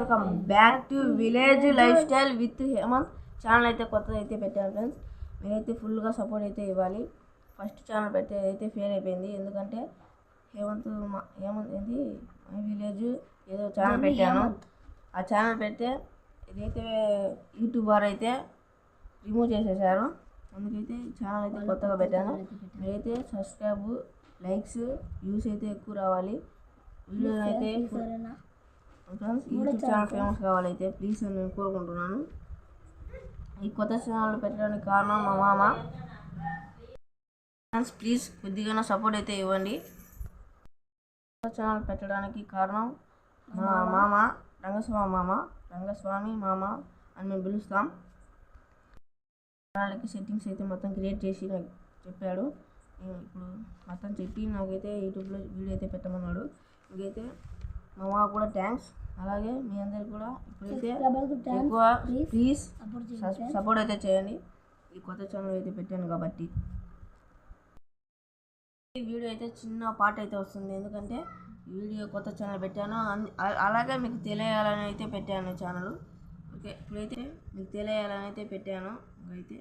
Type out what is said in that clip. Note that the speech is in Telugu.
Welcome back to village life style with Hemanth. Channel అయితే కొత్తది అయితే పెట్టాను ఫ్రెండ్స్. మీరైతే ఫుల్గా సపోర్ట్ అయితే ఇవ్వాలి. ఫస్ట్ ఛానల్ పెట్టే అయితే ఫెయిల్ అయిపోయింది. ఎందుకంటే హేమంత్ హేమంత్ ఏంది? మై విలేజ్ ఏదో ఛానల్ పెట్టాను. ఆ ఛానల్ పెడితే ఇదైతే యూట్యూబర్ అయితే రిమూవ్ చేసేసారు. అందుకైతే ఛానల్ అయితే కొత్తగా పెట్టాను. మీరైతే సబ్స్క్రైబ్ లైక్స్ వ్యూస్ అయితే ఎక్కువ రావాలి. వీడియో అయితే ఫ్రెండ్స్ యూట్యూబ్ ఛానల్ ఫేమస్ కావాలైతే ప్లీజ్ అని నేను కోరుకుంటున్నాను. ఈ కొత్త ఛానల్ పెట్టడానికి కారణం మా మామ. ఫ్రెండ్స్ ప్లీజ్ కొద్దిగా సపోర్ట్ అయితే ఇవ్వండి. కొత్త ఛానల్ పెట్టడానికి కారణం మా మామ. రంగస్వామి మామ రంగస్వామి మామ అని మేము పిలుస్తాం. ఛానల్కి సెట్టింగ్స్ అయితే మొత్తం క్రియేట్ చేసి నాకు చెప్పాడు. నేను ఇప్పుడు మొత్తం చెప్పి నాకైతే యూట్యూబ్లో వీడియో అయితే పెట్టమన్నాడు. ఇంకైతే మా కూడా థ్యాంక్స్ అలాగే మీ అందరికి కూడా ఇప్పుడైతే ఎక్కువ ప్లీజ్ సపోర్ట్ అయితే చేయండి. ఈ కొత్త ఛానల్ అయితే పెట్టాను కాబట్టి. ఈ వీడియో అయితే చిన్న పాట అయితే వస్తుంది. ఎందుకంటే ఈ వీడియో కొత్త ఛానల్ పెట్టాను. అలాగే మీకు తెలియాలని అయితే పెట్టాను ఛానల్ ఓకే ఇప్పుడైతే మీకు తెలియాలని అయితే పెట్టాను. అయితే